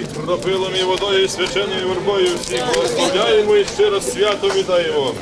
І твердопилом і водою, і священною вербою всіх благословляємо і щиро свято вітаємо.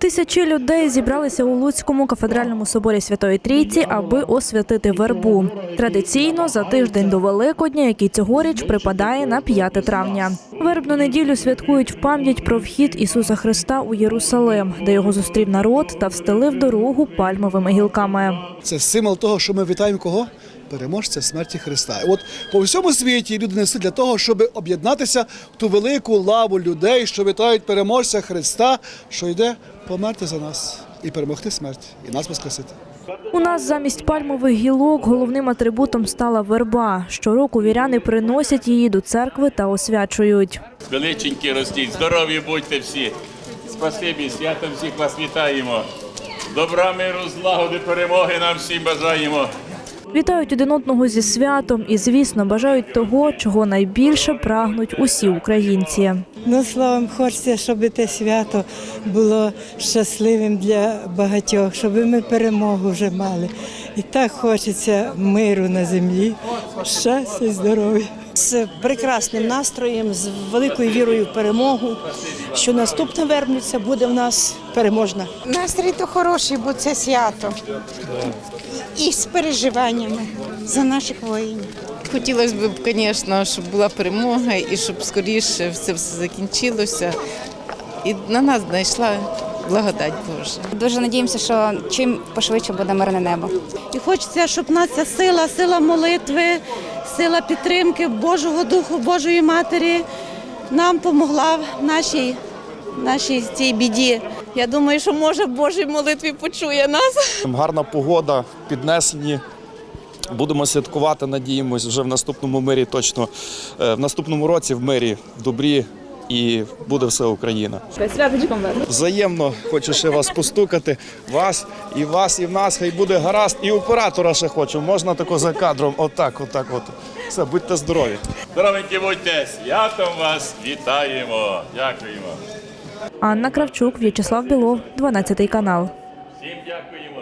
Тисячі людей зібралися у Луцькому кафедральному соборі Святої Трійці, аби освятити вербу. Традиційно за тиждень до Великодня, який цьогоріч припадає на 5 травня. Вербну неділю святкують в пам'ять про вхід Ісуса Христа у Єрусалим, де його зустрів народ та встелив дорогу пальмовими гілками. Це символ того, що ми вітаємо кого? Переможця смерті Христа. От по всьому світі люди несуть для того, щоб об'єднатися в ту велику лаву людей, що вітають переможця Христа, що йде померти за нас і перемогти смерть, і нас воскресити. У нас замість пальмових гілок головним атрибутом стала верба. Щороку віряни приносять її до церкви та освячують. Величенькі ростіть, здорові будьте всі. Спасибі, святом всіх вас вітаємо. Добра, миру, злагоди, перемоги нам всім бажаємо. Вітають один одного зі святом і, звісно, бажають того, чого найбільше прагнуть усі українці. Ну, словом, хочеться, щоб те свято було щасливим для багатьох, щоб ми перемогу вже мали. І так хочеться миру на землі, щастя здоров'я. З прекрасним настроєм, з великою вірою в перемогу, що наступна вербниця буде в нас переможна. Настрій то хороший, бо це свято. І з переживаннями за наших воїнів. Хотілося б, звісно, щоб була перемога і щоб скоріше все все закінчилося. І на нас знайшла благодать Божа. Дуже надіємося, що чим пошвидше буде мирне небо. І хочеться, щоб наша сила, сила молитви, сила підтримки Божого Духу, Божої Матері нам помогла в нашій, нашій цій біді. Я думаю, що може в Божій молитві почує нас. Гарна погода, піднесені. Будемо святкувати, надіємось, вже в наступному мирі точно е, в наступному році в мирі добрі і буде все Україна. Взаємно хочу ще вас постукати. Вас і вас, і в нас. Хай буде гаразд. І оператора ще хочу. Можна тако за кадром. Отак, отак, от. Все, будьте здорові. Здоровенькі будьте, святом вас вітаємо. Дякуємо. Анна Кравчук, В'ячеслав Білов, 12 канал. Всім дякуємо.